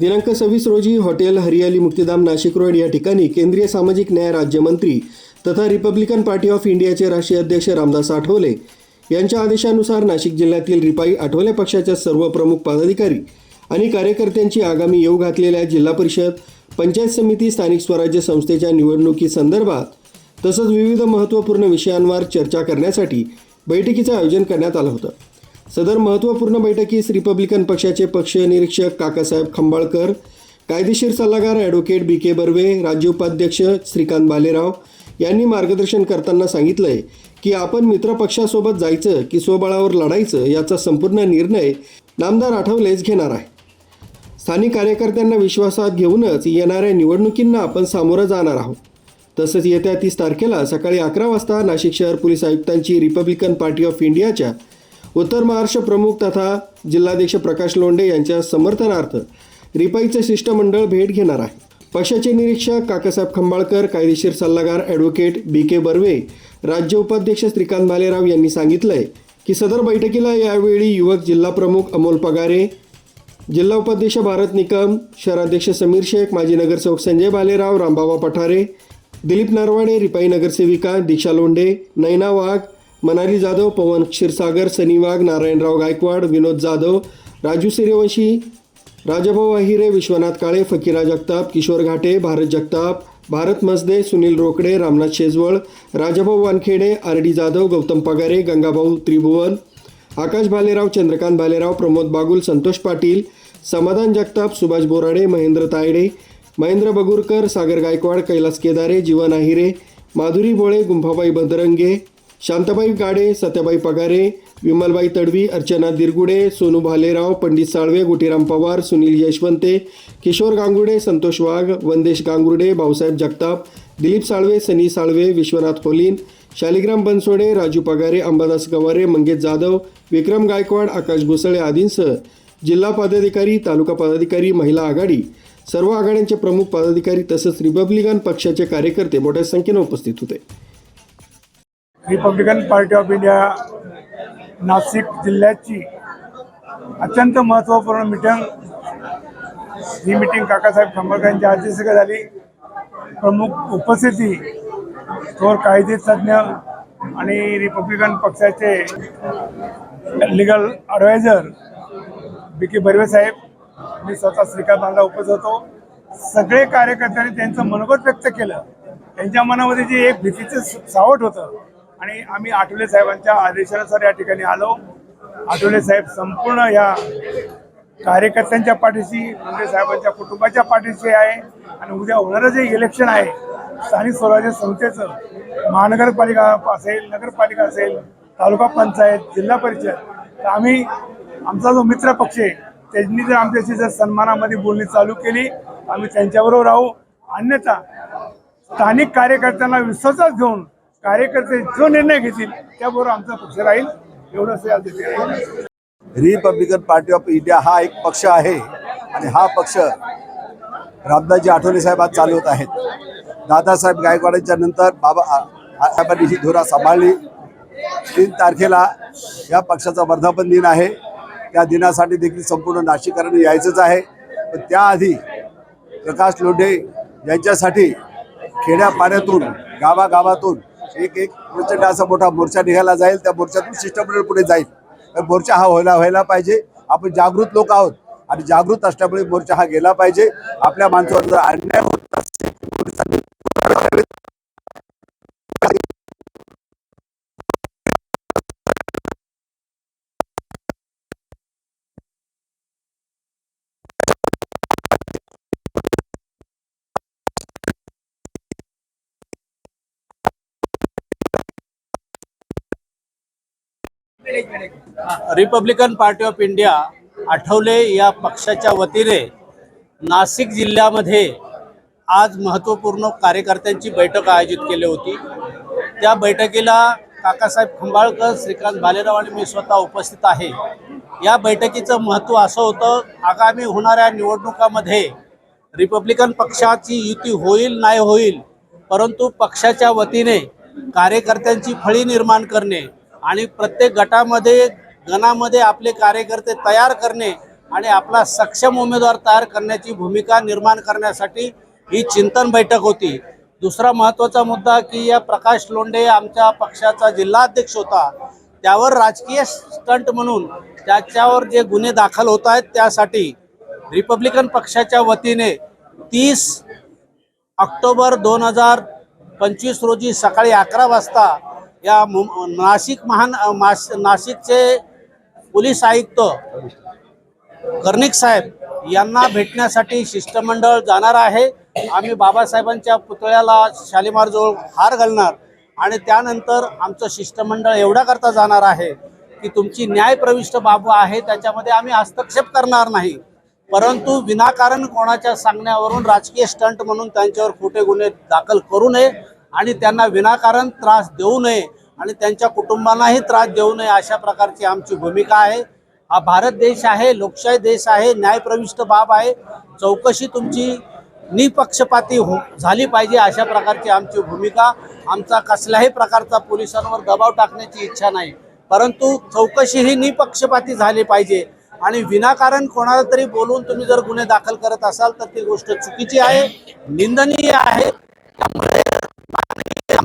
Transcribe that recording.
दिनांक सव्वीस रोजी हॉटेल हरियाली मुक्तिधाम नाशिक रोड या ठिकाणी केंद्रीय सामाजिक न्याय राज्यमंत्री तथा रिपब्लिकन पार्टी ऑफ इंडियाचे राष्ट्रीय अध्यक्ष रामदास आठवले यांच्या आदेशानुसार नाशिक जिल्ह्यातील रिपाई आठवले पक्षाच्या सर्व प्रमुख पदाधिकारी आणि कार्यकर्त्यांची आगामी येऊ घातलेल्या जिल्हा परिषद पंचायत समिती स्थानिक स्वराज्य संस्थेच्या निवडणुकीसंदर्भात तसंच विविध महत्त्वपूर्ण विषयांवर चर्चा करण्यासाठी बैठकीचं आयोजन करण्यात आलं होतं. सदर महत्त्वपूर्ण बैठकीस रिपब्लिकन पक्षाचे पक्ष निरीक्षक काकासाहेब खंबाळकर कायदेशीर सल्लागार ॲडव्होकेट बी के बर्वे राज्य उपाध्यक्ष श्रीकांत बालेराव यांनी मार्गदर्शन करताना सांगितलंय की आपण मित्रपक्षासोबत जायचं की स्वबळावर लढायचं याचा संपूर्ण निर्णय नामदार आठवलेच घेणार आहे. स्थानिक कार्यकर्त्यांना विश्वासात घेऊनच येणाऱ्या निवडणुकींना आपण सामोरं जाणार आहोत. तसंच येत्या तीस तारखेला सकाळी अकरा वाजता नाशिक शहर पोलीस आयुक्तांची रिपब्लिकन पार्टी ऑफ इंडियाच्या उत्तर महाराष्ट्र प्रमुख तथा जिल्हाध्यक्ष प्रकाश लोंढे यांच्या समर्थनार्थ रिपाईचे शिष्टमंडळ भेट घेणार आहे. पक्षाचे निरीक्षक काकासाहेब खंबाळकर कायदेशीर सल्लागार ॲडव्होकेट बी के बर्वे राज्य उपाध्यक्ष श्रीकांत भालेराव यांनी सांगितलंय की सदर बैठकीला यावेळी युवक जिल्हा प्रमुख अमोल पगारे जिल्हा उपाध्यक्ष भारत निकम शहराध्यक्ष समीर शेख माजी नगरसेवक संजय भालेराव रामबाबा पठारे दिलीप नरवाडे रिपाई नगरसेविका दीक्षा लोंढे नैना वाघ मनाली जाधव पवन क्षीरसागर सनी वाघ नारायणराव गायकवाड विनोद जाधव राजू सूर्यवंशी राजाभाऊ अहिरे विश्वनाथ काळे फकीरा जगताप किशोर घाटे भारत जगताप भारत मसदे सुनील रोकडे रामनाथ शेजवळ राजाभाऊ वानखेडे आर डी जाधव गौतम पगारे गंगाभाऊ त्रिभुवन आकाश भालेराव चंद्रकांत भालेराव प्रमोद बागुल संतोष पाटील समाधान जगताप सुभाष बोराडे महेंद्र तायडे महेंद्र बगुरकर सागर गायकवाड कैलास केदारे जीवन आहिरे माधुरी बोळे गुंफाबाई बदरंगे शांताबाई गाडे सत्याबाई पगारे विमलबाई तडवी अर्चना दिरगुडे सोनू भालेराव पंडित साळवे गुटीराम पवार सुनील यशवंते किशोर गांगुडे संतोष वाघ वंदेश गांगुर्डे भाऊसाहेब जगताप दिलीप साळवे सनी साळवे विश्वनाथ कोलीन शालिग्राम बनसोडे राजू पगारे अंबादास गवारे मंगेश जाधव विक्रम गायकवाड आकाश घुसळे आदींसह जिल्हा पदाधिकारी तालुका पदाधिकारी महिला आघाडी. सर्व आघाड्यांचे प्रमुख पदाधिकारी तसंच रिपब्लिकन पक्षाचे कार्यकर्ते मोठ्या संख्येनं उपस्थित होते. Republican Party of India Nashik जिल्ह्याची अत्यंत महत्त्वपूर्ण मिटिंग ही मिटिंग काकासाहेब खांबाळकर यांच्या अध्यक्षतेखाली झाली. प्रमुख उपस्थिती थोर कायदे तज्ज्ञ आणि रिपब्लिकन पक्षाचे legal adviser B K Barve साहेब. मी स्वतः श्रीकांतांना उपस्थित होतो. सगळे कार्यकर्त्यांनी त्यांचं मनोगत व्यक्त केलं. त्यांच्या मनामध्ये जे एक भीतीचं सावट होतं आणि आम्ही आठवले साहेबांच्या आदेशानुसार या ठिकाणी आलो. आठवले साहेब संपूर्ण या कार्यकर्त्यांच्या पाठीशी मुंडे साहेबांच्या कुटुंबाच्या पाठीशी आहे आणि उद्या होणारं जे इलेक्शन आहे स्थानिक स्वराज्य संस्थेचं महानगरपालिका असेल नगरपालिका असेल तालुका पंचायत जिल्हा परिषद तर आम्ही आमचा जो मित्र पक्ष आहे त्यांनी जर आमच्याशी जर सन्मानामध्ये बोलणी चालू केली आम्ही त्यांच्याबरोबर राहू. अन्यथा स्थानिक कार्यकर्त्यांना विश्वासात घेऊन कार्यकर्ते जो निर्णय घेतील त्याबरोबर आमचा पक्ष राहील एवढंच या रिपब्लिकन पार्टी ऑफ इंडिया हा एक पक्ष आहे आणि हा पक्ष रामदासजी आठवले साहेब आज चालवत आहेत. दादासाहेब गायकवाडांच्या नंतर बाबा साहेबांनी ही धुरा सांभाळली. तीन तारखेला या पक्षाचा वर्धापन दिन आहे. त्या दिनासाठी देखील संपूर्ण नाशिककरांनी यायचंच आहे. पण त्याआधी प्रकाश लोंढे यांच्यासाठी खेड्यापाड्यातून गावागावातून एक एक प्रचंड असा मोठा मोर्चा निघाला जाईल. त्या मोर्चातून शिष्टमंडळ पुढे जाईल. तर मोर्चा हा व्हायला व्हायला पाहिजे. आपण जागृत लोक आहोत. आणि जागृत असल्यामुळे मोर्चा हा गेला पाहिजे. आपल्या माणसावर जर अन्याय होत Republican Party of India Athawale या पक्षाच्या वतीने नाशिक जिल्ह्यामध्ये आज महत्त्वपूर्ण कार्यकर्त्यांची बैठक आयोजित केली होती. त्या बैठकीला काकासाहेब खंबाळकर श्रीकांत भालेराव आणि मी स्वतः उपस्थित आहे. या बैठकीचं महत्त्व असं होतं आगामी होणाऱ्या निवडणुकामध्ये रिपब्लिकन पक्षाची युती होईल नाही होईल परंतु पक्षाच्या वतीने कार्यकर्त्यांची फळी निर्माण करणे आणि प्रत्येक गटामध्ये गणामध्ये आपले कार्यकर्ते तयार करणे आणि आपला सक्षम उमेदवार तयार करण्याची भूमिका निर्माण करण्यासाठी ही चिंतन बैठक होती. दुसरा महत्त्वाचा मुद्दा की या प्रकाश लोंढे आमच्या पक्षाचा जिल्हाध्यक्ष होता. त्यावर राजकीय स्टंट म्हणून त्याच्यावर जे गुन्हे दाखल होत आहेत त्यासाठी रिपब्लिकन पक्षाच्या वतीने तीस ऑक्टोबर दोन हजार पंचवीस रोजी सकाळी अकरा वाजता या नाशिक महान नाशिकचे पोलीस आयुक्त कर्णिक साहेब यांना भेटण्यासाठी शिष्टमंडळ जाणार आहे. आम्ही बाबासाहेबांच्या पुतळ्याला शालिमारजवळ हार घालणार आणि त्यानंतर आमचं शिष्टमंडळ एवढ्या करता जाणार आहे की तुमची न्यायप्रविष्ट बाबू आहे त्याच्यामध्ये आम्ही हस्तक्षेप करणार नाही. परंतु विनाकारण कोणाच्या सांगण्यावरून राजकीय स्टंट म्हणून त्यांच्यावर खोटे गुन्हे दाखल करू नये. आणि त्यांना विनाकारण त्रास देऊ नये आणि त्यांच्या कुटुंबांनाही त्रास देऊ नये अशा प्रकारची आमची भूमिका आहे. हा भारत देश आहे लोकशाही देश आहे न्यायप्रविष्ट बाब आहे. चौकशी तुमची निपक्षपाती हो झाली पाहिजे अशा प्रकारची आमची भूमिका. आमचा कसल्याही प्रकारचा पोलिसांवर दबाव टाकण्याची इच्छा नाही. परंतु चौकशी ही निपक्षपाती झाली पाहिजे. आणि विनाकारण कोणाला तरी बोलून तुम्ही जर गुन्हे दाखल करत असाल तर ती गोष्ट चुकीची आहे निंदनीय आहे. त्यामुळे